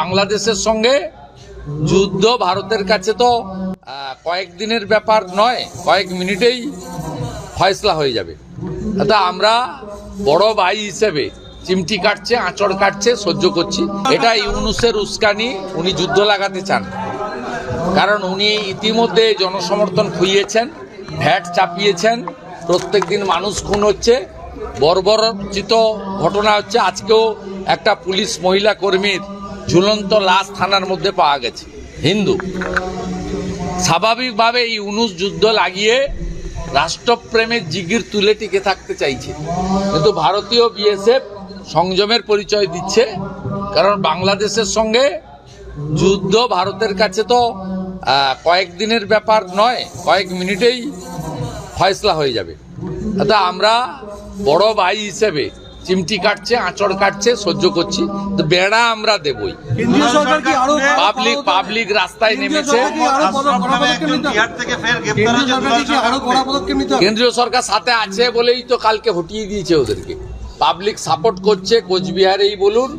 বাংলাদেশের সঙ্গে যুদ্ধ ভারতের কাছে তো কয়েকদিনের ব্যাপার নয়, কয়েক মিনিটেই ফয়সলা হয়ে যাবে। তা আমরা বড় ভাই হিসেবে চিমটি কাটছে, আঁচড় কাটছে, সহ্য করছি। এটা ইউনুসের উস্কানি, উনি যুদ্ধ লাগাতে চান। কারণ উনি ইতিমধ্যে জনসমর্থন খুইয়েছেন, ভ্যাট চাপিয়েছেন, প্রত্যেক দিন মানুষ খুন হচ্ছে। বর্বরচিত ঘটনা হচ্ছে, আজকেও একটা পুলিশ মহিলা কর্মীর ঝুলন্ত লাশ থানার মধ্যে পাওয়া গেছে। হিন্দু। স্বাভাবিকভাবে এই ইউনুস যুদ্ধ লাগিয়ে রাষ্ট্রপ্রেমের জিগির তুলে টিকে থাকতে চাইছে। কিন্তু ভারতীয় বিএসএফ সংযমের পরিচয় দিচ্ছে, কারণ বাংলাদেশের সঙ্গে যুদ্ধ ভারতের কাছে তো কয়েকদিনের ব্যাপার নয়, কয়েক মিনিটেই ফয়সলা হয়ে যাবে। তা আমরা বড় ভাই হিসেবে চিমটি কাটছে আঁচড় কাটছে সহ্য করছি। তো বেড়া আমরা দেবই। কেন্দ্রীয় সরকার কি আরও পাবলিক পাবলিক রাস্তায় নেমেছে? কেন্দ্রীয় সরকার সাথে আছে বলেই তো কালকে হটিয়ে দিয়েছে ওদেরকে। পাবলিক সাপোর্ট করছে কোচবিহারেই বলুন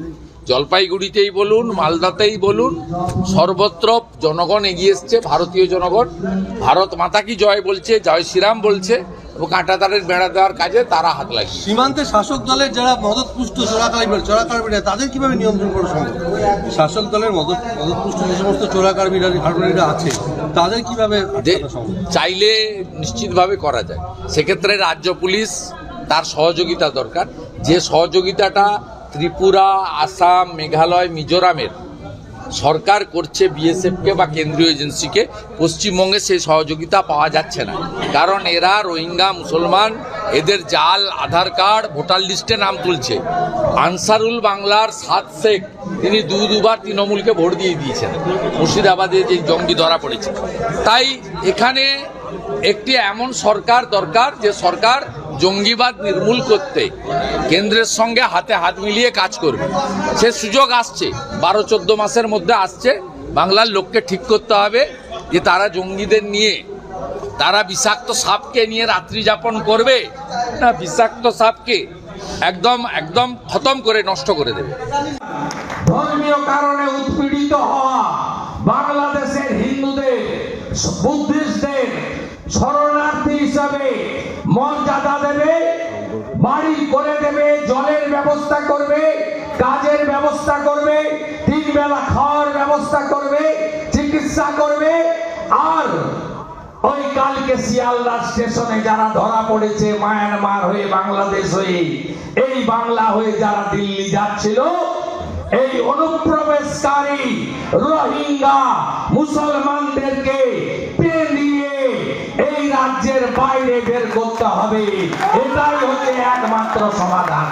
জলপাইগুড়িতেই বলুন মালদাতেই বলুন সর্বত্র জনগণ এগিয়ে এসছে ভারতীয় জনগণ। ভারত মাতা কি জয় বলছে? জয় শ্রীরাম বলছে। এবং কাঁটাতারের বেড়া দেওয়ার কাজে তারা হাত লাগিয়ে সীমান্তে শাসক দলের যারা মদতপুষ্ট চোরাকারবি চোরাকারবিরা তাদের কীভাবে নিয়ন্ত্রণ করা সম্ভব? শাসক দলের মদত মদতপুষ্ট যে সমস্ত চোরাকারবিরা আছে তাদের কীভাবে চাইলে নিশ্চিতভাবে করা যায়। সেক্ষেত্রে রাজ্য পুলিশ তার সহযোগিতা দরকার। যে সহযোগিতাটা ত্রিপুরা আসাম মেঘালয় মিজোরামের সরকার করছে বিএসএফকে বা কেন্দ্রীয় এজেন্সিকে পশ্চিমবঙ্গে সেই সহযোগিতা পাওয়া যাচ্ছে না। কারণ এরা রোহিঙ্গা, মুসলমান, এদের জাল, আধার কার্ড, ভোটার লিস্টে নাম তুলছে। আনসারুল বাংলার সাত শেখ, তিনি দু দুবার তৃণমূলকে ভোট দিয়ে দিয়েছেন। মুর্শিদাবাদে যে জঙ্গি ধরা পড়েছে। তাই এখানে একটি এমন সরকার দরকার যে সরকার জঙ্গিবাদ নির্মূল করতে কেন্দ্রের সঙ্গে হাতে হাত মিলিয়ে কাজ করবে। সে সুযোগ আসছে। বারো, চোদ্দ মাসের মধ্যে আসছে। বাংলার লোককে ঠিক করতে হবে যে তারা জঙ্গিদের নিয়ে, তারা বিষাক্ত সাপকে নিয়ে রাত্রি যাপন করবে। না, বিষাক্ত সাপকে একদম একদম খতম করে নষ্ট করে দেবে। ধর্মীয় কারণে উৎপীড়িত হওয়া বাংলাদেশের হিন্দুদের, বুদ্ধিস্টদের শরণার্থী হিসাবে মর্যাদা দেবে, বাড়ি করে দেবে, জলের ব্যবস্থা করবে, কাজের ব্যবস্থা করবে তিন বেলা খাওয়ার ব্যবস্থা করবে, চিকিৎসা করবে। আর ওই কালকে শিয়ালদা স্টেশনে যারা ধরা পড়েছে, মায়ানমার হয়ে বাংলাদেশ হয়ে, এই বাংলা হয়ে যারা দিল্লি যাচ্ছিল, এই অনুপ্রবেশকারী রোহিঙ্গা মুসলমানদেরকে পেয়ে নিয়ে এই রাজ্যের বাইরে বের করতে হবে। এটাই হচ্ছে একমাত্র সমাধান।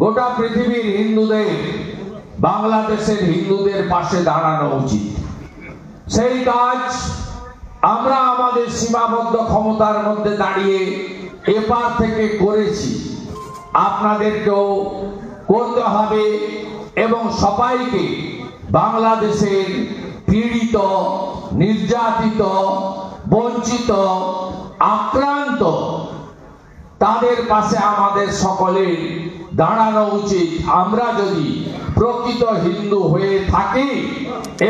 গোটা পৃথিবীর হিন্দুদের, বাংলাদেশের হিন্দুদের পাশে দাঁড়ানো উচিত। সেই কাজ আমরা আমাদের সীমাবদ্ধ ক্ষমতার মধ্যে দাঁড়িয়ে এপার থেকে করেছি। আপনাদেরকেও করতে হবে এবং সবাইকে বাংলাদেশের পীড়িত, নির্যাতিত বঞ্চিত, আক্রান্ত, তাদের পাশে আমাদের সকলের দাঁড়ানো উচিত। আমরা যদি প্রকৃত হিন্দু হয়ে থাকি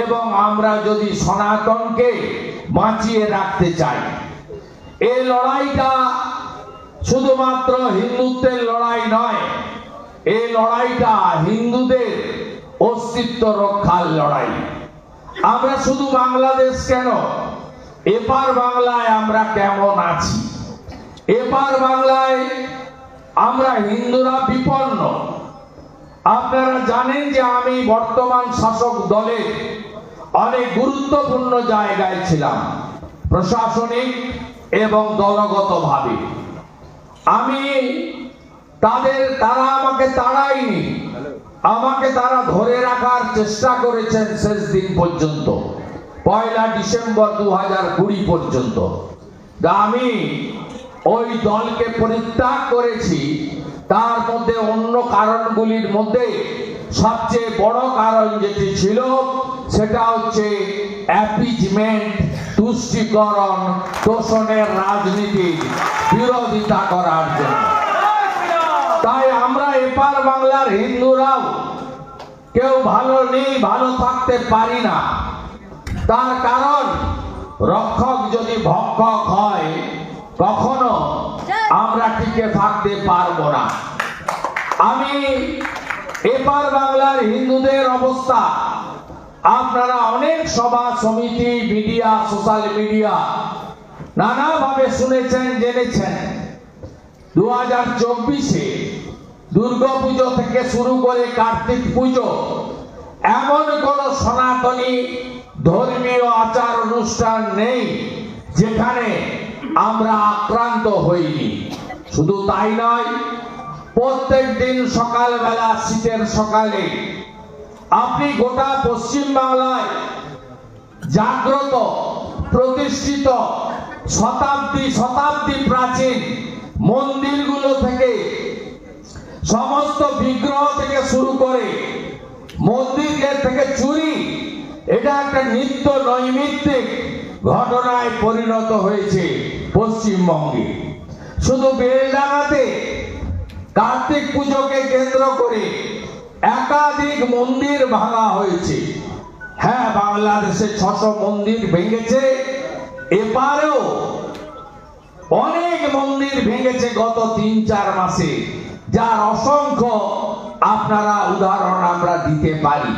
এবং আমরা যদি সনাতনকে বাঁচিয়ে রাখতে চাই এই লড়াইটা শুধুমাত্র হিন্দুত্বের লড়াই নয় এই লড়াইটা হিন্দুদের অস্তিত্ব রক্ষার লড়াই। আমরা শুধু বাংলাদেশ কেন এপার বাংলায় আমরা কেমন আছি? এপার বাংলায় আমরা হিন্দুরা বিপন্ন। আপনারা জানেন যে আমি বর্তমান শাসক দলের অনেক গুরুত্বপূর্ণ জায়গায় ছিলাম, প্রশাসনিক এবং দলগতভাবে। আমি তাদের, তারা আমাকে তাড়ায়নি। আমাকে তারা ধরে রাখার চেষ্টা করেছেন শেষ দিন পর্যন্ত। পয়লা ডিসেম্বর দু হাজার কুড়ি পর্যন্ত। আমি ওই দলকে পরিত্যাগ করেছি। তার মধ্যে অন্য কারণগুলির মধ্যে সবচেয়ে বড় কারণ যেটি ছিল, সেটা হচ্ছে অ্যাপিজমেন্ট তুষ্টিকরণ, তোষণের রাজনীতির বিরোধিতা করার জন্য। তাই আমরা এপার বাংলার হিন্দুরাও কেউ ভালো নেই, ভালো থাকতে পারি না। তার কারণ, রক্ষক যদি ভক্ষক হয়, কখনো আমরা টিকে থাকতে পারব না। আমি এপার বাংলার হিন্দুদের অবস্থা। আপনারা অনেক সভা, সমিতি, মিডিয়া, সোশ্যাল মিডিয়া নানাভাবে শুনেছেন, জেনেছেন। দু হাজার চব্বিশে দুর্গা পুজো থেকে শুরু করে কার্তিক পুজো, এমন কোন সনাতনী ধর্মীয় আচার অনুষ্ঠান নেই, যেখানে আমরা আক্রান্ত হইনি। শুধু তাই নয়, প্রত্যেক দিন সকালবেলা, শীতের সকালে আপনি গোটা পশ্চিম বাংলায় জাগ্রত, প্রতিষ্ঠিত, শতাব্দী শতাব্দী প্রাচীন মন্দিরগুলো থেকে সমস্ত বিগ্রহ থেকে শুরু করে মন্দিরের থেকে চুরি এটা একটা নিত্য নৈমিত্তিক ঘটনায় পরিণত হয়েছে পশ্চিমবঙ্গে। শুধু বেলডাঙাতে কার্তিক পুজোকে কেন্দ্র করে একাধিক মন্দির ভাঙা হয়েছে। হ্যাঁ বাংলাদেশে ছশো মন্দির ভেঙেছে। এপারেও অনেক মন্দির ভেঙেছে গত তিন চার মাসে। যার অসংখ্য আপনারা উদাহরণ আমরা দিতে পারি।